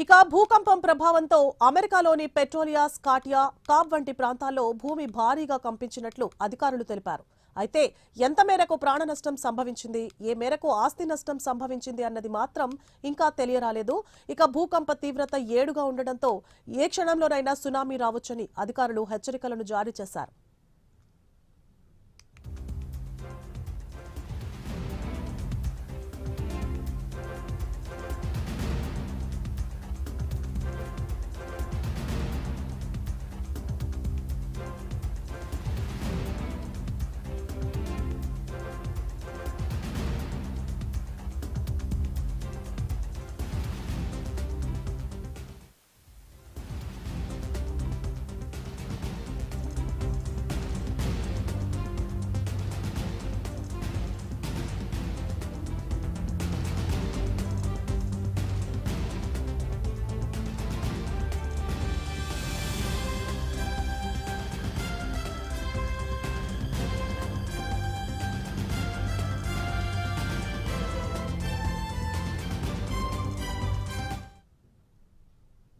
ఇక భూకంపం ప్రభావంతో అమెరికాలోని పెట్రోలియా స్కాటియా కాబ్ వంటి ప్రాంతాల్లో భూమి భారీగా కంపించినట్లు అధికారులు తెలిపారు. అయితే ఎంత మేరకు ప్రాణ నష్టం సంభవించింది ఏ మేరకు ఆస్తి నష్టం సంభవించింది అన్నది మాత్రం ఇంకా తెలియరాలేదు. ఇక భూకంప తీవ్రత ఏడుగా ఉండడంతో ఏ క్షణంలోనైనా సునామీ రావచ్చని అధికారులు హెచ్చరికలను జారీ చేశారు.